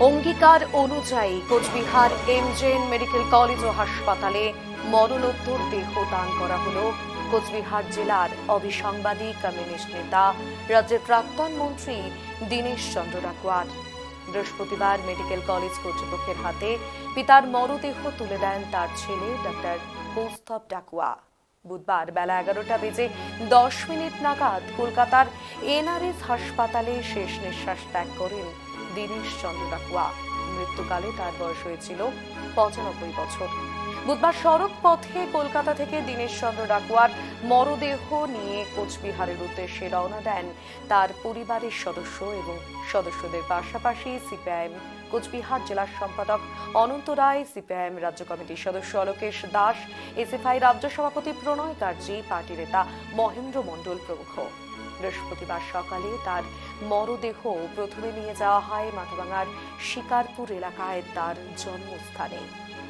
অঙ্গীকার অনুযায়ী Coochbehar MJN medical college ও হাসপাতালে মরণোত্তর দেহ দান করা হলো কোচবিহার জেলার অবিসাংবাদিক কমিউনিস্ট নেতা, রাজ্যের প্রাক্তন মন্ত্রী দীনেশ চন্দ্র ডাকুয়ার বৃহস্পতিবার মেডিকেল কলেজ কর্তৃপক্ষের হাতে পিতার মরদেহ তুলে দেন তার ছেলে ডক্টর কৌস্তব ডাকুয়া বুধবার বেলা এগারোটা বেজে দশ মিনিট নাগাদ কলকাতার এনআরএস হাসপাতালে শেষ নিঃশ্বাস ত্যাগ করেন দীনেশ চন্দ্র ডাকুয়া মৃত্যুকালে তার বয়স হয়েছিল পঁচানব্বই বছর। বুধবার সড়ক পথে কলকাতা থেকে দীনেশ চন্দ্র ডাকুয়ার মরদেহ নিয়ে কোচবিহারের উদ্দেশ্যে রওনা দেন তার পরিবারের সদস্য এবং সদস্যদের পাশাপাশি সিপিআইএম কোচবিহার জেলার সম্পাদক অনন্ত রায়, সিপিআইএম রাজ্য কমিটির সদস্য অলোকেশ দাস, এসএফআই রাজ্য সভাপতি প্রণয় কার্জি, পার্টি নেতা মহেন্দ্র মণ্ডল প্রমুখ। বৃহস্পতিবার সকালে তার মরদেহ প্রথমে নিয়ে যাওয়া হয় মাথাভাঙার শিকারপুর এলাকায় তার জন্মস্থানে।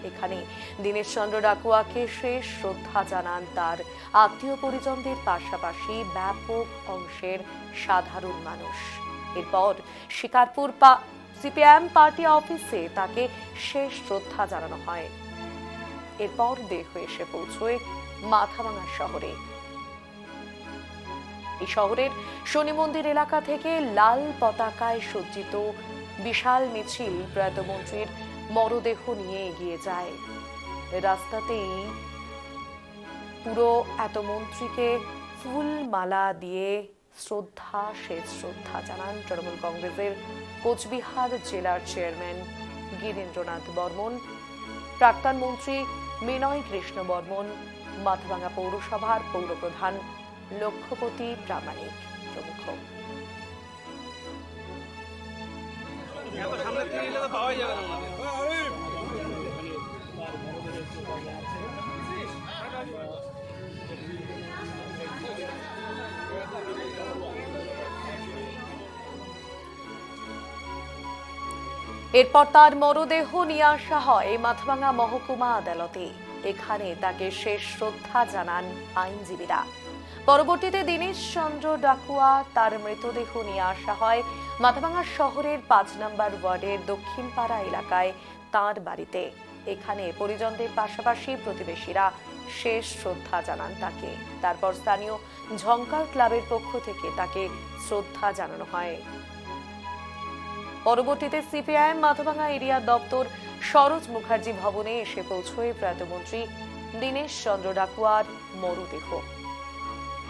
এখানে দীনেশ চন্দ্র ডাকুয়াকে শেষ শ্রদ্ধা জানান তার আত্মীয় পরিজনদের পাশাপাশি ব্যাপক অংশের সাধারণ মানুষ। এরপর শিকারপুর সিপিআইএম পার্টি অফিসে তাকে শেষ শ্রদ্ধা জানানো হয়। এরপর দেহ এসে পৌঁছয় মাথাভাঙা শহরে। এই শহরের শনি মন্দির এলাকা থেকে লাল পতাকায় সজ্জিত বিশাল মিছিল প্রয়াত মন্ত্রীর মরদেহ নিয়ে এগিয়ে যায়। রাস্তাতেই পুরো এত মন্ত্রীকে ফুল মালা দিয়ে শ্রদ্ধা, শেষ শ্রদ্ধা জানান তৃণমূল কংগ্রেসের কোচবিহার জেলার চেয়ারম্যান গিরীন্দ্রনাথ বর্মন, প্রাক্তন মন্ত্রী মিনয় কৃষ্ণ বর্মন মাথাভাঙা পৌরসভার পৌরপ্রধান লক্ষ্যপতি প্রামাণিক প্রমুখ। এরপর তার মরদেহ নিয়ে আসা হয় মাথাভাঙা মহকুমা আদালতে এখানে তাকে শেষ শ্রদ্ধা জানান আইনজীবীরা পরবর্তীতে দীনেশ চন্দ্র ডাকুয়া তার মৃতদেহ নিয়ে আসা হয় মাথাভাঙা শহরের পাঁচ নম্বর ওয়ার্ডের দক্ষিণপাড়া এলাকায় তার বাড়িতে। এখানে পরিজনদের পাশাপাশি প্রতিবেশীরা শেষ শ্রদ্ধা জানান তাকে। তারপর স্থানীয় ঝঙ্কার ক্লাবের পক্ষ থেকে তাকে শ্রদ্ধা জানানো হয়। পরবর্তীতে সিপিআইএম মাথাভাঙা এরিয়া দপ্তর সরোজ মুখার্জি ভবনে এসে পৌঁছয় প্রয়াত মন্ত্রী দীনেশ চন্দ্র ডাকুয়ার মরদেহ।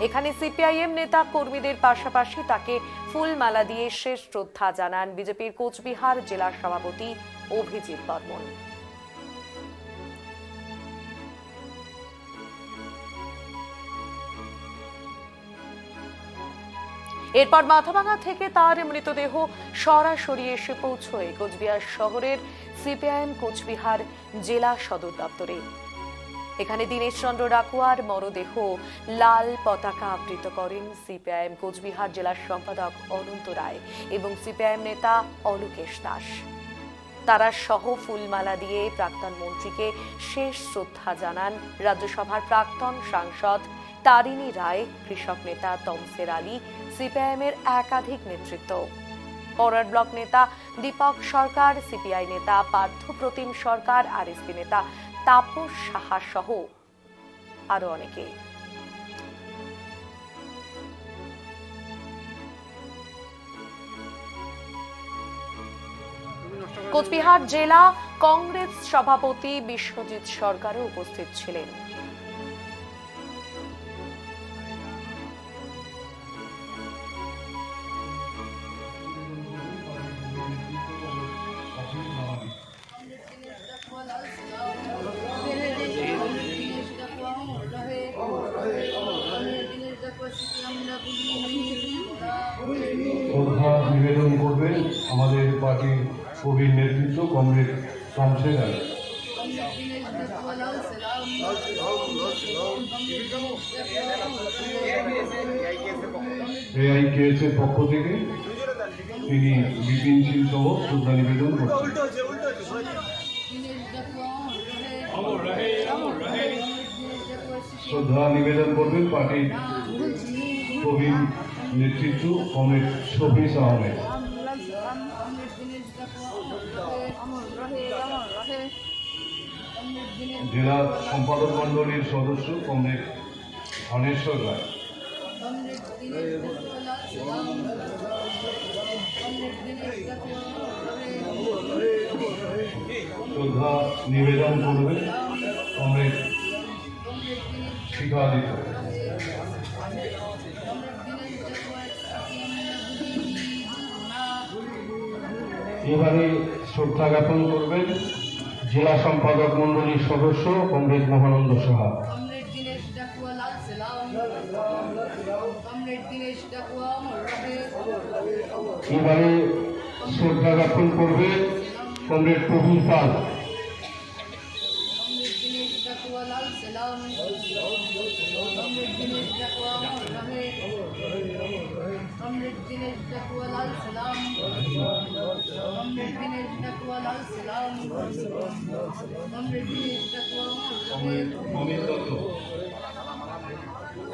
এখানে সিপিআইএম নেতা কর্মীদের পাশাপাশি তাকে ফুলমালা দিয়ে শেষ শ্রদ্ধা জানান বিজেপির কোচবিহার জেলা সভাপতি অভিজিৎ বর্মন। এরপর মাথাভাঙা থেকে তার মৃতদেহ সরাসরি এসে পৌঁছয় কোচবিহার শহরের সিপিআইএম কোচবিহার জেলা সদর দপ্তরে। এখানে দীনেশচন্দ্র ডাকুয়ার মরদেহ লাল পতাকা আবৃত করেন সিপিআইএম কোচবিহার জেলার সম্পাদক অনন্ত রায় এবং সিপিআইএম নেতা অলোকেশ দাস। তারা সহ ফুলমালা দিয়ে প্রাক্তন মন্ত্রীকে শেষ শ্রদ্ধা জানান রাজ্যসভার প্রাক্তন সাংসদ তারিণী রায়, কৃষক নেতা তমসের আলী, সিপিআইএমের একাধিক নেতৃত্ব। পরার ব্লক নেতা দীপক সরকার, সিপিআই নেতা পার্থ প্রতিম সরকার, আরএসপি নেতা তাপস সাহা সহ আরও অনেকে। কোচবিহার জেলা কংগ্রেস সভাপতি বিশ্বজিৎ সরকারও উপস্থিত ছিলেন। এআইকেএস এর পক্ষ থেকে তিনি বিপিন সিং সহ শ্রদ্ধা নিবেদন শ্রদ্ধা নিবেদন করবেন পার্টির প্রবীণ নেতৃত্ব কমরেড শফিস আহমেদ। জেলা সম্পাদক মণ্ডলীর সদস্য কংগ্রেস ধনেশ্বর রায়। শ্রদ্ধা নিবেদন করবে কমরেড দিনেশ দত্তওয়ালা এবারে শ্রদ্ধা জ্ঞাপন করবেন জেলা সম্পাদক মণ্ডলীর সদস্য কমরেড মহানন্দ সাহা। এবারে শ্রদ্ধা জ্ঞাপন করবেন কমরেড প্রবীর পাল অমিত দত্ত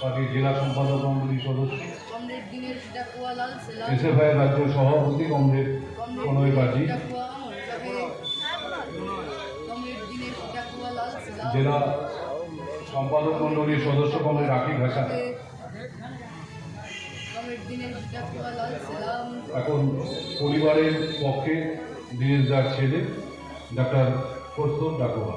পার্টির জেলা সম্পাদক মণ্ডলীর সদস্য। এসএফআই রাজ্য সভাপতি কমরেড প্রণয় সালাম। জেলা সম্পাদক মণ্ডলীর সদস্য কমরেড রাখি সালাম। এখন পরিবারের পক্ষে দিনেশ দার ছেলে ডাক্তার কৌস্তব ডাকুয়া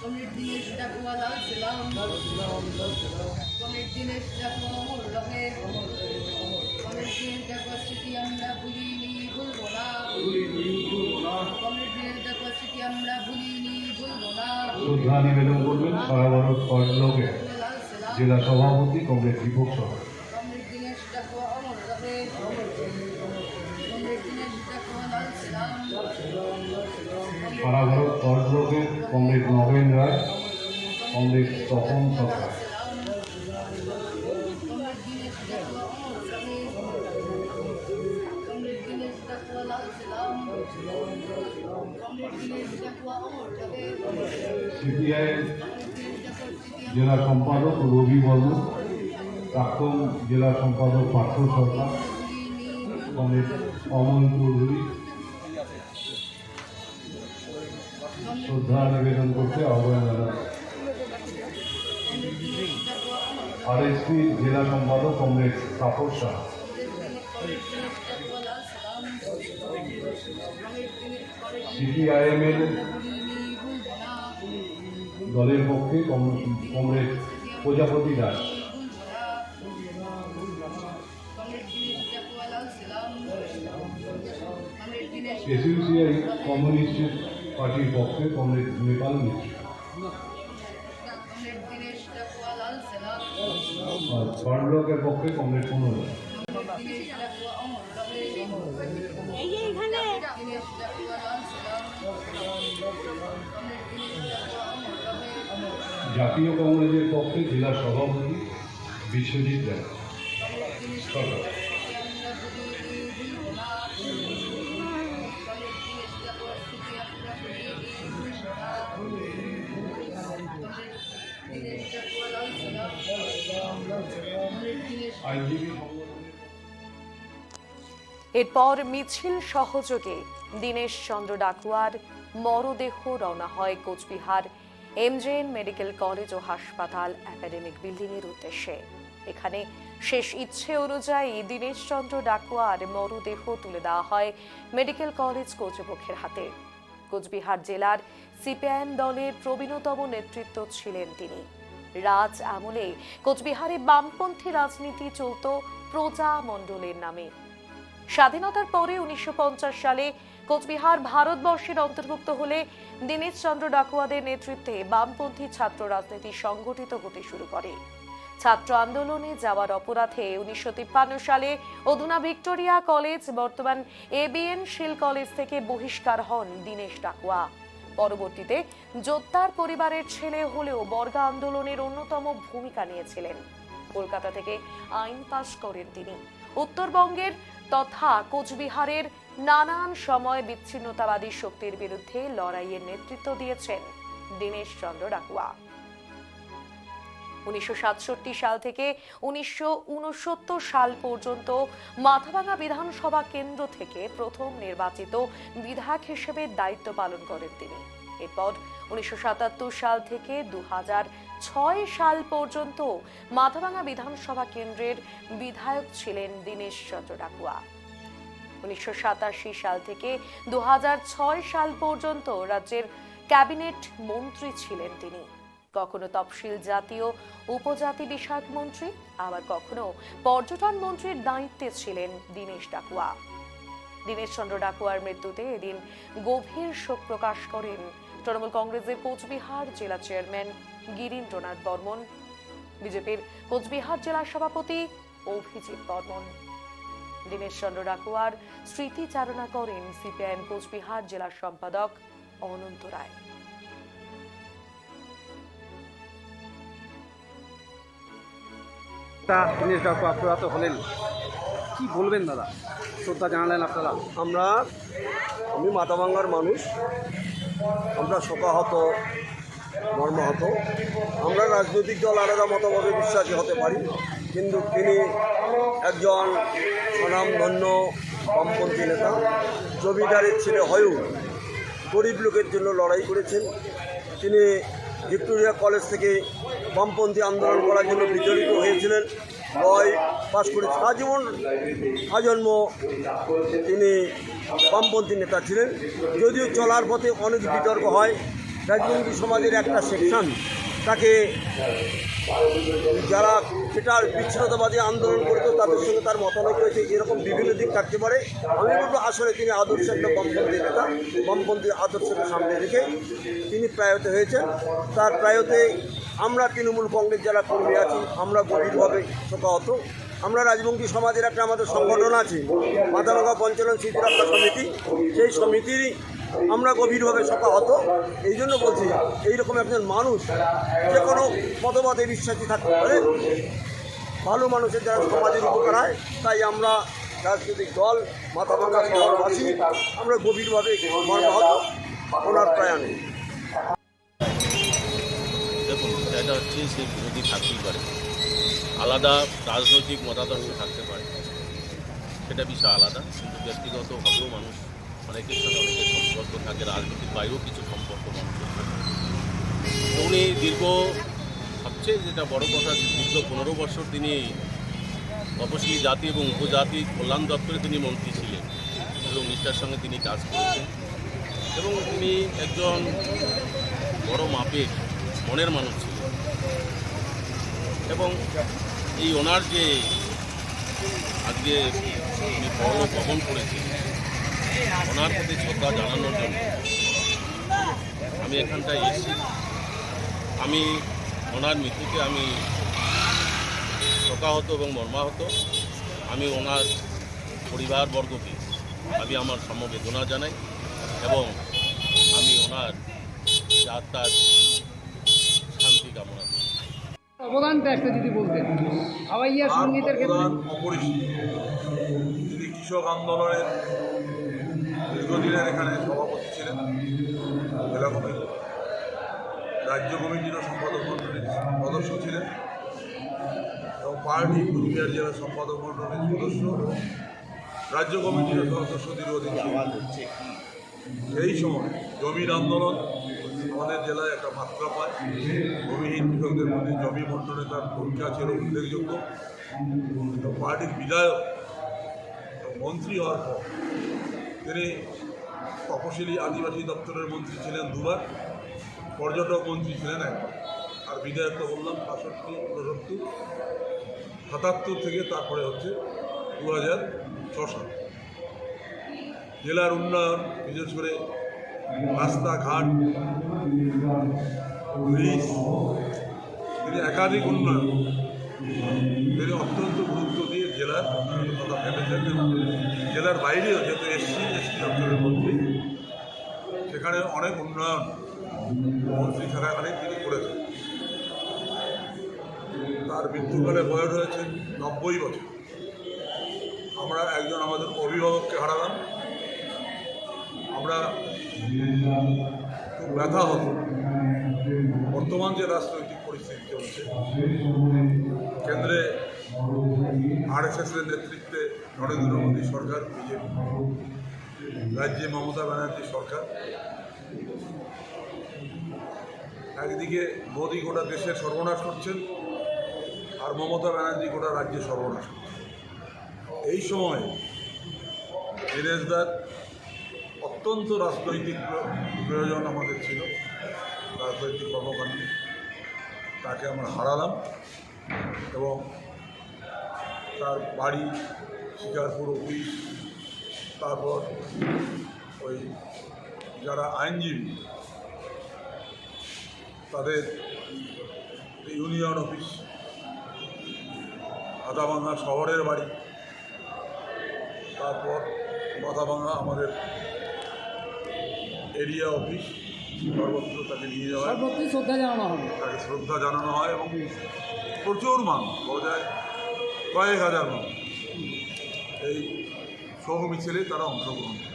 ডাকুয়া ডাকুয়া স্মৃতি আমরা ভুলিনি ভুলবো না। ডাকুয়া স্মৃতি আমরা ভুলিনি ভুলবো না। শ্রদ্ধা নিবেদন করবেন সারা ভারত কর্ণলোকে ডাকুয়ালাল সালাম জেলা সভাপতি। কংগ্রেস দীপক সহ কমরেড দিনেশ অমর রবে সিপিআই জেলা সম্পাদক রবি বর্মন, প্রাক্তন জেলা সম্পাদক পার্থ সরকার, কংগ্রেস অমল চৌধুরী, শ্রদ্ধা নিবেদন করতে আহ্বান জানাচ্ছি আরএসপি জেলা সম্পাদক কংগ্রেস তাপস শাহ। সিপিআইএম এর দলের পক্ষে কংগ্রেস প্রজাপতি দাস। এসইউসিআই কমিউনিস্ট পার্টির পক্ষে কংগ্রেস নেপাল মিত্র। ব্লকের পক্ষে কংগ্রেস পুনরায় জাতীয় কংগ্রেসের পক্ষে জেলা সভাপতি বিশ্বজিৎ রায়। সরকার। এরপর মিছিল সহযোগে দীনেশ চন্দ্র ডাকুয়ার মরদেহ রওনা হয় কোচবিহার, এমজেএন মেডিকেল কলেজ ও হাসপাতাল একাডেমিক বিল্ডিং এর উদ্দেশ্যে। এখানে শেষ ইচ্ছে অনুযায়ী দীনেশ চন্দ্র ডাকুয়ার মরদেহ তুলে দেওয়া হয় মেডিকেল কলেজ কর্তৃপক্ষের হাতে। কোচবিহার জেলার সিপিআইএম দলের প্রবীণতম নেতৃত্ব ছিলেন তিনি। রাজ আমলে কোচবিহারে বামপন্থী রাজনীতি চলত প্রজা মণ্ডলের নামে। স্বাধীনতার পরে উনিশশো পঞ্চাশ সালে কোচবিহার ভারতবর্ষের অন্তর্ভুক্ত হলে দীনেশ চন্দ্র ডাকুয়াদের নেতৃত্বে বামপন্থী ছাত্র রাজনীতি সংগঠিত হতে শুরু করে। ছাত্র আন্দোলনে যাওয়ার অপরাধে উনিশশো সালে অধুনা ভিক্টোরিয়া কলেজ, বর্তমান এবিএন শিল কলেজ থেকে বহিষ্কার হন দীনেশ ডাকুয়া। পরবর্তীতে যোদ্ধার পরিবারের ছেলে হলেও বর্গা আন্দোলনের অন্যতম ভূমিকা নিয়েছিলেন। কলকাতা থেকে আইন পাশ করেন তিনি। উত্তরবঙ্গের তথা কোচবিহারের নানান সময় বিচ্ছিন্নতাবাদী শক্তির বিরুদ্ধে লড়াইয়ের নেতৃত্ব দিয়েছেন দীনেশ চন্দ্র ডাকুয়া উনিশশো সাতষট্টি সাল থেকে উনিশশো উনসত্তর সাল পর্যন্ত মাথাভাঙা বিধানসভা কেন্দ্র থেকে প্রথম নির্বাচিত বিধায়ক হিসেবে দায়িত্ব পালন করেন তিনি। এরপর উনিশশো সাতাত্তর সাল থেকে দু সাল পর্যন্ত মাথাভাঙা বিধানসভা কেন্দ্রের বিধায়ক ছিলেন দীনেশ চন্দ্র ডাকুয়া। উনিশশো সাল থেকে দু সাল পর্যন্ত রাজ্যের ক্যাবিনেট মন্ত্রী ছিলেন তিনি। কখনো তফসিল জাতীয় উপজাতি বিষয়ক মন্ত্রী, আবার কখনো পর্যটন মন্ত্রীর দায়িত্বে ছিলেন দীনেশ ডাকুয়া। দীনেশ চন্দ্র ডাকুয়ার মৃত্যুতে এদিন গভীর শোক প্রকাশ করেন তৃণমূল কংগ্রেসের কোচবিহার জেলা চেয়ারম্যান গিরীন্দ্রনাথ বর্মন বিজেপির কোচবিহার জেলা সভাপতি অভিজিৎ বর্মন দীনেশ চন্দ্র ডাকুয়ার স্মৃতিচারণা করেন সিপিআইএম কোচবিহার জেলা সম্পাদক অনন্ত রায়। তা দিনেশ ডাকু আপনারা তো হলেন। কি বলবেন দাদা? শ্রদ্ধা জানালেন আপনারা? আমরা আমি মাথাভাঙ্গার মানুষ। আমরা শোকাহত, মর্মাহত। আমরা রাজনৈতিক দল আলাদা মতামতে বিশ্বাসী হতে পারি, কিন্তু তিনি একজন স্বনামধন্য বামপন্থী নেতা। জমিদারের ছেলে হয়েও গরিব লোকের জন্য লড়াই করেছেন। তিনি ভিক্টোরিয়া কলেজ থেকে বামপন্থী আন্দোলন করার জন্য বিচলিত হয়েছিলেন। বয় পাশ করে। আজীবন আজন্ম তিনি বামপন্থী নেতা ছিলেন। যদিও চলার পথে অনেক বিতর্ক হয় রাজবঙ্গী সমাজের একটা সেকশন তাকে যারা সেটার বিচ্ছিন্নতাবাদী আন্দোলন করতো তাদের সঙ্গে তার মতানৈক রয়েছে। এরকম বিভিন্ন দিক থাকতে পারে। আমি বলব, আসলে তিনি আদর্শ একটা বামপন্থী নেতা বামপন্থী আদর্শকে সামনে রেখে তিনি প্রায়ত হয়েছেন। তার প্রায়তে আমরা তৃণমূল কংগ্রেস যারা কর্মী আছি, আমরা গভীরভাবে শোকাহত। আমরা রাজবঙ্গী সমাজের একটা আমাদের সংগঠন আছে মাথাভাঙ্গা পঞ্চালন স্মৃতিরক্ষা সমিতি। সেই সমিতিরই আমরা গভীরভাবে শোকাহত। এই জন্য বলছি, এইরকম একজন মানুষ যে কোনো মতবাদে বিশ্বাসী থাকতে পারে। ভালো মানুষের যারা সমাজের উপকার হয়। তাই আমরা রাজনৈতিক দল মাথাভাঙ্গা শহরবাসী, আমরা গভীরভাবে মর্মাহত ওনার প্রয়াণে এটা হচ্ছে সে বিরোধী থাকতেই পারে। আলাদা রাজনৈতিক মতাদর্শ থাকতে পারে। সেটা বিষয় আলাদা, কিন্তু ব্যক্তিগতভাবেও মানুষ অনেকের সঙ্গে অনেকের সম্পর্ক থাকে, রাজনীতির বাইরেও কিছু সম্পর্ক মানুষের থাকে। উনি দীর্ঘ, সবচেয়ে যেটা বড় কথা, দীর্ঘ পনেরো বছর তিনি তপশিলি জাতি এবং উপজাতি কল্যাণ দপ্তরে তিনি মন্ত্রী ছিলেন এবং নিষ্ঠার সঙ্গে তিনি কাজ করেছেন। এবং তিনি একজন বড় মাপের, মনের মানুষ ছিলেন। এবং এই ওনার যে আজকে উনি বড় গমন করেছেন, ওনার প্রতি শ্রদ্ধা জানানোর জন্য আমি এখানটায় এসেছি। আমি ওনার মৃত্যুতে আমি শোকাহত এবং মর্মাহত। আমি ওনার পরিবারবর্গকে আমি আমার সমবেদনা জানাই এবং আমি ওনার যাত্রার অবদানটা একটা যদি বলতেন। হাওয়াইয়া তার সঙ্গীতের ক্ষেত্রে। তিনি কৃষক আন্দোলনের দীর্ঘদিনের এখানে সভাপতি ছিলেন জেলা কমিটি রাজ্য কমিটিরও সম্পাদক মণ্ডলীর সদস্য ছিলেন এবং পার্টি কুচবিহার জেলা সম্পাদক মণ্ডলীর সদস্য এবং রাজ্য কমিটিরও সদস্য দীর্ঘদিন ছিলেন। সেই সময় জমির আন্দোলন আমাদের জেলায় একটা মাত্রা পায়। ভূমিহীন কৃষকদের মধ্যে জমি বন্টনে তার ভূমিকা ছিল উল্লেখযোগ্য। পার্টির বিধায়ক মন্ত্রী হওয়ার পর তিনি তপশিলি আদিবাসী দপ্তরের মন্ত্রী ছিলেন দুবার, পর্যটক মন্ত্রী ছিলেন একবার। আর বিধায়ক তো বললাম, বাষট্টি, উনসত্তর, সাতাত্তর থেকে তারপরে হচ্ছে দু হাজার ছ সাল। জেলার উন্নয়ন, বিশেষ করে রাস্তাঘাট, ব্রিজ তিনি একাধিক উন্নয়ন। তিনি অত্যন্ত গুরুত্ব দিয়ে জেলার উন্নয়নের কথা ভেবেছেন জেলার বাইরেও যেহেতু এসসি এসটি অঞ্চলের মন্ত্রী সেখানে অনেক উন্নয়ন মন্ত্রী থাকাকালীন তিনি করেছেন। তার মৃত্যুকালে বয়স হয়েছে নব্বই বছর। আমরা একজন আমাদের অভিভাবককে হারালাম। আমরা ব্যথা হতো বর্তমান যে রাজনৈতিক পরিস্থিতি চলছে, কেন্দ্রে আরএসএসের নেতৃত্বে নরেন্দ্র মোদী সরকার, বিজেপি, রাজ্যে মমতা ব্যানার্জি সরকার। একদিকে মোদী গোটা দেশের সর্বনাশ করছেন আর মমতা ব্যানার্জি গোটা রাজ্যে সর্বনাশ করছেন। এই সময় দিনেশদার অত্যন্ত রাজনৈতিক প্রয়োজন আমাদের ছিল, রাজনৈতিক কর্মকাণ্ডে। তাকে আমরা হারালাম এবং তার বাড়ি শিকারপুর অফিস তারপর ওই যারা আইনজীবী, তাদের ইউনিয়ন অফিস আদাভাঙ্গা শহরের বাড়ি, তারপর মাথাভাঙ্গা আমাদের এরিয়া অফিস সর্বত্র তাকে নিয়ে যাওয়া হয়। সর্বত্রই শ্রদ্ধা জানানো হয় তাকে শ্রদ্ধা জানানো হয় এবং প্রচুর মানুষ বলা যায় কয়েক হাজার মানুষ এই সহ মিছিলে তারা অংশগ্রহণ করে।